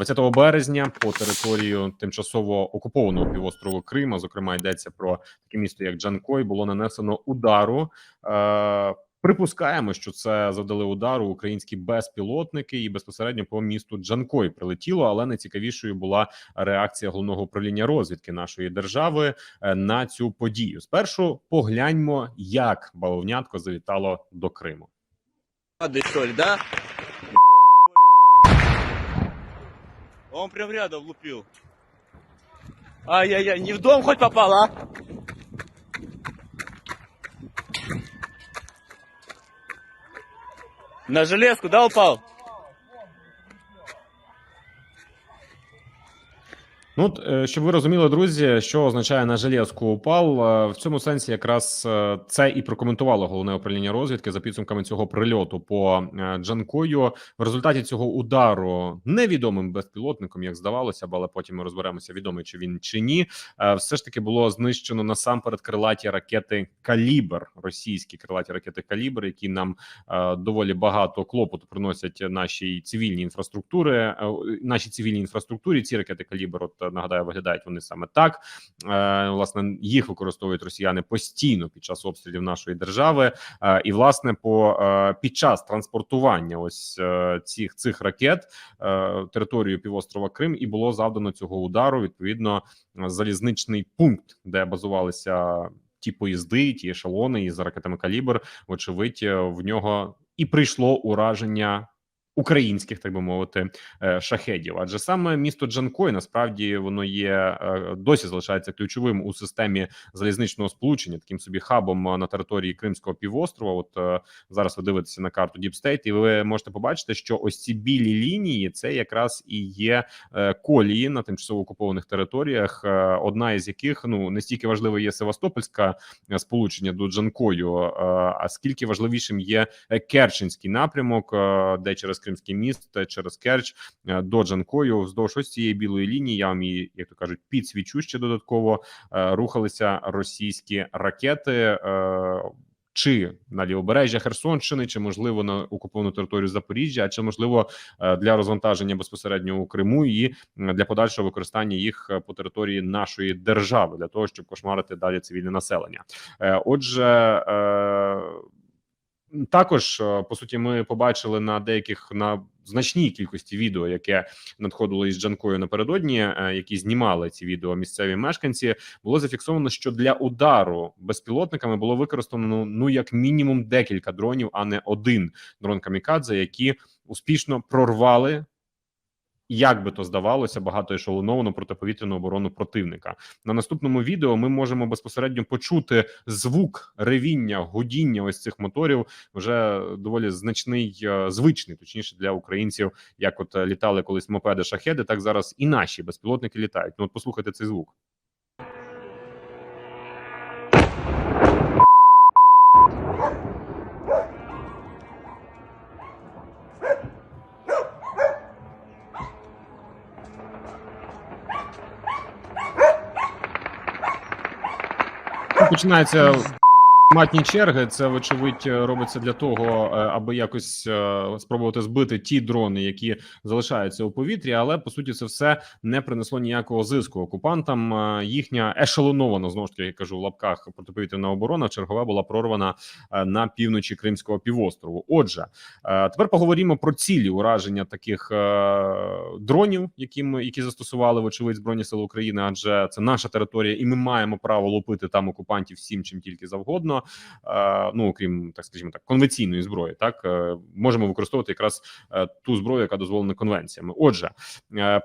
20 березня по територію тимчасово окупованого півострову Крима, зокрема йдеться про таке місто, як Джанкой, було нанесено удару. Е, Припускаємо, що це завдали удару українські безпілотники, і безпосередньо по місту Джанкой прилетіло. Але найцікавішою була реакція головного управління розвідки нашої держави е, на цю подію. Спершу погляньмо, як бавовнятко завітало до Криму. Падай, да? Он прям рядом лупил. Ай-яй-яй, не в дом хоть попал, а? На железку, да, упал? Ну, е, щоб ви розуміли, друзі, що означає на железку упал. Е, В цьому сенсі якраз е, це і прокоментувало головне управління розвідки за підсумками цього прильоту по Джанкою. В результаті цього удару невідомим безпілотником, як здавалося, але потім ми розберемося, відомий чи він чи ні. Все ж таки було знищено насамперед крилаті ракети Калібр, російські крилаті ракети Калібр, які нам доволі багато клопоту приносять нашій цивільній інфраструктури. Нашій цивільній інфраструктурі ці ракети Калібр, от е, нагадаю, виглядають вони саме так. Е, Власне, їх використовують росіяни постійно під час обстрілів нашої держави. Е, І власне, по е, під час транспортування ось цих цих ракет територію півострова Крим і було завдано цього удару. Відповідно, залізничний пункт, де базувалися. Ті поїзди, ті ешелони із ракетами калібр, вочевидь, в нього і прийшло ураження українських, так би мовити, е, шахедів. Адже саме місто Джанкой насправді воно є е, досі залишається ключовим у системі залізничного сполучення, таким собі хабом е, на території Кримського півострова. От зараз ви дивитеся на карту State, і ви можете побачити, що ось ці білі лінії це якраз і є колії на тимчасово окупованих територіях. Одна із яких ну не стільки важлива є Севастопольська сполучення до Джанкою, а скільки важливішим є Керченський напрямок, де через Кримський міст, через Керч е, до Джанкою, вздовж ось цієї білої лінії. Я вам її, як то кажуть, підсвічу ще додатково е, рухалися російські ракети. е, Чи на лівобережжя Херсонщини, чи можливо на окуповану територію Запоріжжя, а чи можливо для розвантаження безпосередньо у Криму і для подальшого використання їх по території нашої держави для того, щоб кошмарити далі цивільне населення. Отже, також е, по суті, ми побачили на деяких на значній кількості відео, яке надходило із Джанкою напередодні, е, які знімали ці відео місцеві мешканці. Було зафіксовано, що для удару безпілотниками було використано ну, ну як мінімум декілька дронів, а не один дрон камікадзе, які успішно прорвали. Як би то здавалося, багатоешелоновану протиповітряну оборону противника на наступному відео ми можемо безпосередньо почути звук ревіння, гудіння ось цих моторів. Вже доволі значний, е, звичний, точніше для українців, як от е, літали колись мопеди шахеди, так зараз і наші безпілотники літають. Ну от послухайте цей звук. Ну, Починається матні черги. Це вочевидь робиться для того, е, аби якось е, спробувати збити ті дрони, які залишаються у повітрі. Але по суті, це все не принесло ніякого зиску окупантам. Е, Їхня ешелонована знову ж таки я кажу в лапках протиповітряна оборона. Чергова була прорвана е, на півночі Кримського півострову. Отже, е, тепер поговоримо про цілі ураження таких е, дронів, які ми які застосували вочевидь збройні сили України, адже це наша територія, і ми маємо право лупити там окупантів всім, чим тільки завгодно. Е, Ну окрім так, скажімо так, конвенційної зброї, так е, можемо використовувати якраз е, ту зброю, яка дозволена конвенціями. Отже,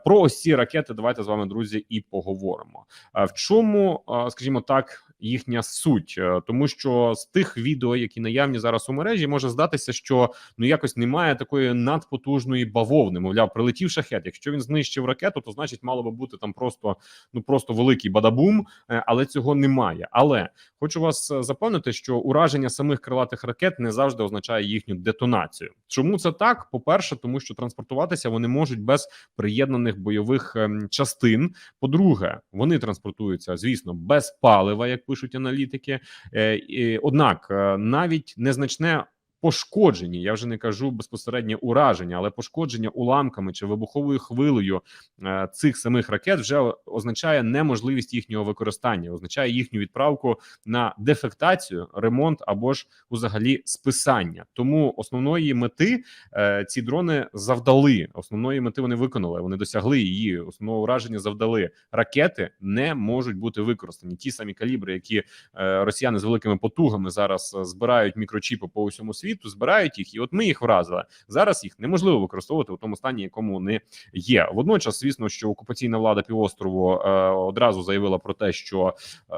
про ось ці ракети давайте з вами, друзі, і поговоримо. В чому, скажімо так, їхня суть, тому що з тих відео, які наявні зараз у мережі, може здатися, що ну якось немає такої надпотужної бавовни. Мовляв, прилетів шахет. Якщо він знищив ракету, то значить мало би бути там просто ну просто великий бадабум, але цього немає. Але хочу вас е, запевнити, що ураження самих крилатих ракет не завжди означає їхню детонацію. Чому це так? По перше, тому що транспортуватися вони можуть без приєднаних бойових ем, частин. По-друге, вони транспортуються, звісно, без палива, як пишуть аналітики. Е, Однак е, навіть незначне пошкоджені. Я вже не кажу безпосереднє ураження, але пошкодження уламками чи вибуховою хвилею е, цих самих ракет вже означає неможливість їхнього використання, означає їхню відправку на дефектацію, ремонт або ж взагалі списання. Тому основної мети е, ці дрони завдали. Основної мети вони виконали. Вони досягли її. Основного ураження завдали. Ракети не можуть бути використані. Ті самі калібри, які е, росіяни з великими потугами зараз збирають мікрочіпи по усьому світу, збирають їх, і от ми їх вразили. Зараз їх неможливо використовувати у тому стані, якому вони є. Водночас, звісно, що окупаційна влада півострову е, одразу заявила про те, що е,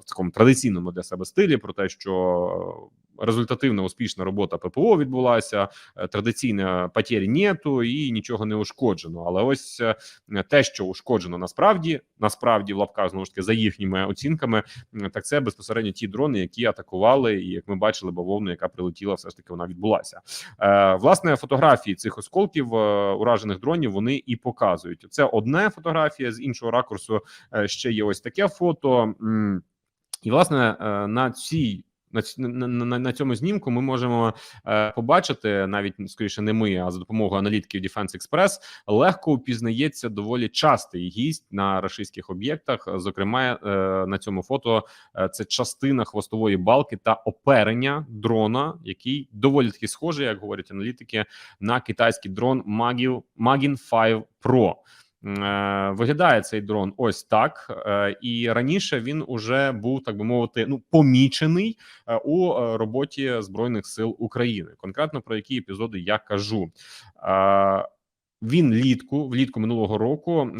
в такому традиційному для себе стилі, про те, що результативна успішна робота ППО відбулася, е, традиційно потері нету і нічого не ушкоджено. Але ось е, те, що ушкоджено насправді, насправді в лапках знову ж таки за їхніми оцінками, так це безпосередньо ті дрони, які атакували, і як ми бачили, бавовну, яка прилетіла, все ж таки вона відбулася. Е, власне, фотографії цих осколків е, уражених дронів вони і показують. Це одне фотографія з іншого ракурсу. ще є ось таке фото. І власне на цій. На, на, на, на цьому знімку ми можемо е, побачити навіть скоріше не ми, а за допомогою аналітиків Defense Express легко упізнається доволі частий гість на рашистських об'єктах. Зокрема, е, на цьому фото е, це частина хвостової балки та оперення дрона, який доволі таки схожий, як говорять аналітики, на китайський дрон Magin 5 Pro. Е, Виглядає цей дрон ось так, е, і раніше він уже був так би мовити, ну помічений е, у роботі збройних сил України. Конкретно про які епізоди я кажу. Він літку влітку минулого року.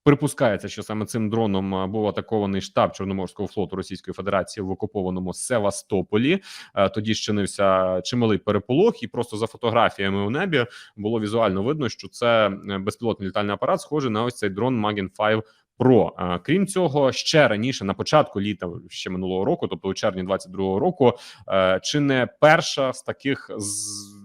Е, Припускається, що саме цим дроном е, був атакований штаб Чорноморського флоту Російської Федерації в окупованому Севастополі. Е, Тоді щинився чималий переполох, і просто за фотографіями у небі було візуально видно, що це е, безпілотний літальний апарат, схожий на ось цей дрон Magin 5 Pro. А, Крім цього, ще раніше на початку літа ще минулого року, тобто у червні 22-го року, е, чи не перша з таких з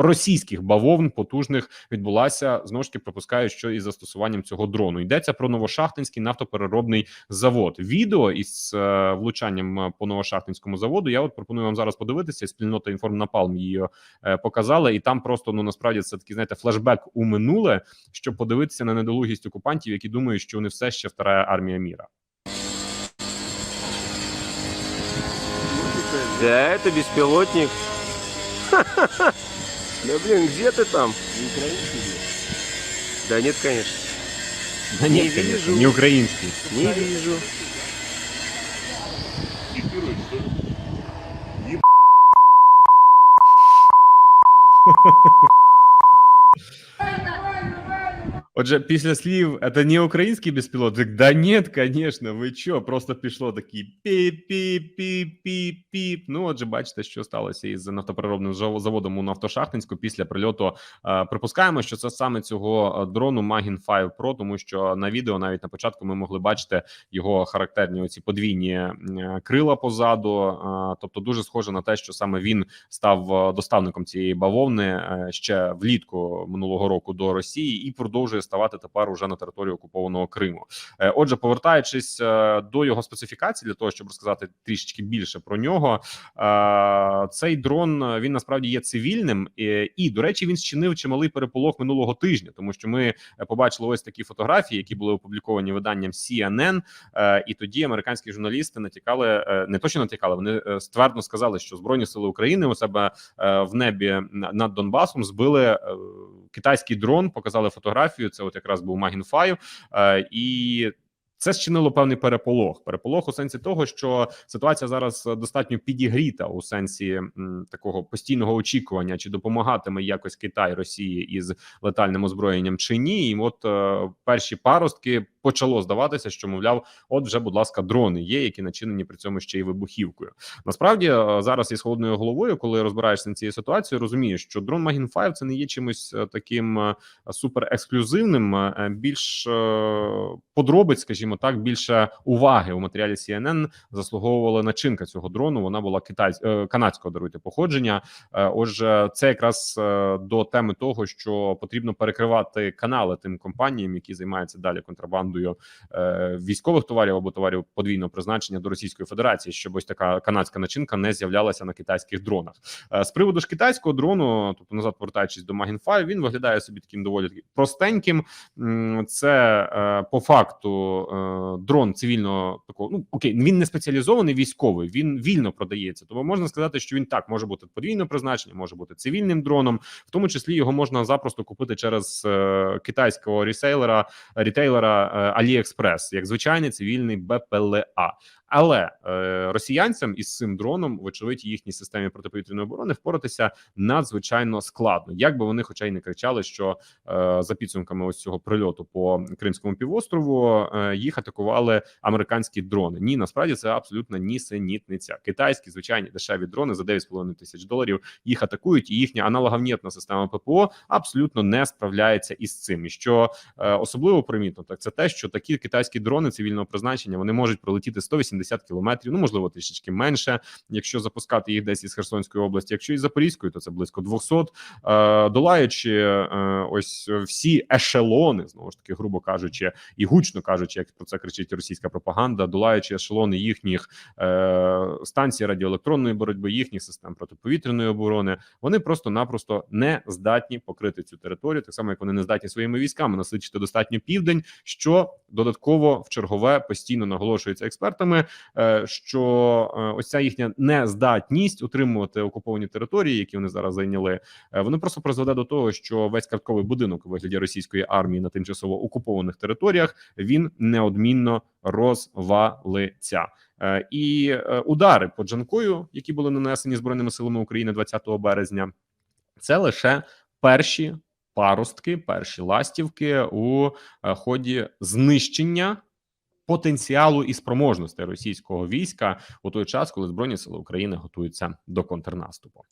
російських бавовн потужних відбулася знову ж таки припускаю, що із застосуванням цього дрону йдеться про новошахтинський нафтопереробний завод. Відео із е, влучанням е, по новошахтинському заводу. Я от пропоную вам зараз подивитися. Спільнота інформнапалм її е, показала, і там просто ну насправді це такий знаєте флешбек у минуле, щоб подивитися на недолугість окупантів, які думають, що вони все ще втора армія міра. Да, это беспилотник. Да блин, где ты там? Не украинский ли? Да нет, конечно. Да Не конечно, вижу. не украинский. Не вижу. Отже, після слів «это не український безпілотник», да ні, конечно, ви чо, просто пішло такі піп-піп-піп-піп-піп. Ну, отже, бачите, що сталося із нафтопереробним заводом у Нафтошахтинську після прильоту. Припускаємо, що це саме цього дрону Magin 5 Pro, тому що на відео навіть на початку ми могли бачити його характерні оці подвійні е, крила позаду. Тобто, дуже схоже на те, що саме він став е, доставником цієї бавовни е, ще влітку минулого року до Росії і продовжує ставати тепер уже на території окупованого Криму. Е, Отже, повертаючись е, до його специфікацій, для того, щоб розказати трішечки більше про нього, е, цей дрон він насправді є цивільним, і до речі, він зчинив чималий переполох минулого тижня, тому що ми побачили ось такі фотографії, які були опубліковані виданням CNN, і тоді американські журналісти натякали, не то що натякали, вони ствердно сказали, що збройні сили України у себе в небі над Донбасом збили китайський дрон, показали фотографію. Це от якраз був Магінфаю е, і це зчинило певний переполох. Переполох у сенсі того, що ситуація зараз достатньо підігріта у сенсі м, такого постійного очікування, чи допомагатиме якось Китай Росії із летальним озброєнням чи ні. І от е, перші паростки почало здаватися, що мовляв, от вже, будь ласка, дрони є, які начинені при цьому ще й вибухівкою. Насправді е, зараз із холодною головою, коли розбираєшся на цією ситуацією, розумієш, що дрон Magin 5 це не є чимось е, таким е, супер ексклюзивним. Більш е, подробиць, скажімо так, більше уваги у матеріалі CNN заслуговувала начинка цього дрону. Вона була китай е, канадського даруйте походження. Е, Отже, це якраз е, до теми того, що потрібно перекривати канали тим компаніям, які займаються далі контрабандою військових товарів або товарів подвійного призначення до Російської Федерації, щоб ось така канадська начинка не з'являлася на китайських дронах. З приводу ж китайського дрону, тобто назад повертаючись до Magin 5, він виглядає собі таким доволі простеньким. Це по факту дрон цивільного такого. Ну окей, він не спеціалізований військовий, він вільно продається. Тому можна сказати, що він так може бути подвійне призначення, може бути цивільним дроном. В тому числі його можна запросто купити через е, китайського ресейлера, рітейлера е, AliExpress, як звичайний цивільний БПЛА. Але е, росіянцям із цим дроном, вочевидь, їхній системі протиповітряної оборони впоратися надзвичайно складно. Як би вони, хоча й не кричали, що е, за підсумками ось цього прильоту по Кримському півострову е, їх атакували американські дрони. Ні, насправді це абсолютно нісенітниця. Китайські звичайні дешеві дрони за 9,5 тисяч доларів їх атакують, і їхня аналоговнітна система ППО абсолютно не справляється із цим. І що е, особливо примітно, так це те, що такі китайські дрони цивільного призначення вони можуть пролетіти 180 кілометрів, ну можливо трішечки менше, якщо запускати їх десь із Херсонської області. Якщо із Запорізької, то це близько 200, е, долаючи е, ось всі ешелони, знову ж таки, грубо кажучи, і гучно кажучи, як про це кричить російська пропаганда, долаючи ешелони їхніх е, станцій радіоелектронної боротьби, їхніх систем протиповітряної оборони, вони просто-напросто не здатні покрити цю територію, так само як вони не здатні своїми військами насичити достатньо південь, що додатково в чергове постійно наголошується експертами. е, Що е, ось ця їхня нездатність утримувати окуповані території, які вони зараз зайняли, е, воно просто призведе до того, що весь картковий будинок у вигляді російської армії на тимчасово окупованих територіях він неодмінно розвалиться. Е, І е, удари по Джанкою, які були нанесені збройними силами України 20 березня, це лише перші паростки, перші ластівки у е, ході знищення потенціалу і спроможностей російського війська у той час, коли збройні сили України готуються до контрнаступу.